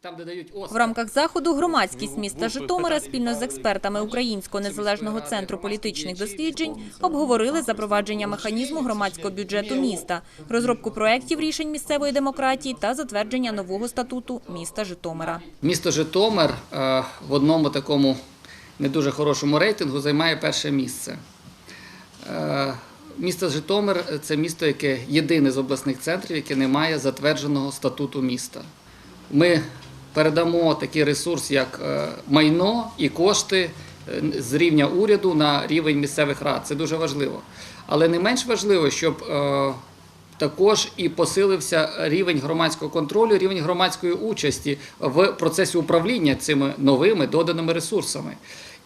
там, де дають В рамках заходу громадськість міста Житомира спільно з експертами Українського незалежного центру політичних досліджень обговорили запровадження механізму громадського бюджету міста, розробку проєктів рішень місцевої демократії та затвердження нового статуту міста Житомира. Місто Житомир е, в одному такому не дуже хорошому рейтингу займає перше місце. Е, Місто Житомир це місто, яке єдине з обласних центрів, яке не має затвердженого статуту міста. Ми передамо такий ресурс, як е, майно і кошти е, з рівня уряду на рівень місцевих рад. Це дуже важливо. Але не менш важливо, щоб е, також і посилився рівень громадського контролю, рівень громадської участі в процесі управління цими новими доданими ресурсами.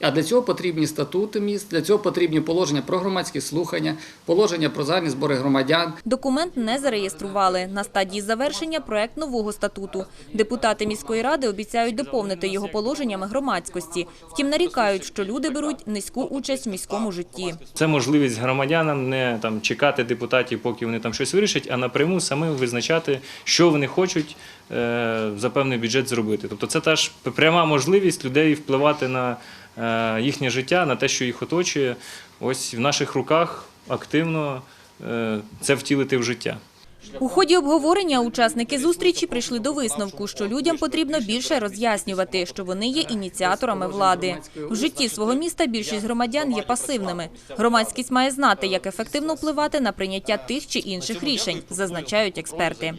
А для цього потрібні статути міст, для цього потрібні положення про громадські слухання, положення про загальні збори громадян, Документ не зареєстрували. На стадії завершення проект нового статуту. Депутати міської ради обіцяють доповнити його положеннями громадськості. Втім, нарікають, що люди беруть низьку участь в міському житті. Це можливість громадянам не там чекати депутатів, поки вони там щось вирішать, а напряму самим визначати, що вони хочуть е, за певний бюджет зробити. Тобто це теж пряма можливість людей впливати на їхнє життя, на те, що їх оточує. Ось в наших руках активно е, це втілити в життя. У ході обговорення учасники зустрічі прийшли до висновку, що людям потрібно більше роз'яснювати, що вони є ініціаторами влади. В житті свого міста більшість громадян є пасивними. Громадськість має знати, як ефективно впливати на прийняття тих чи інших рішень, зазначають експерти.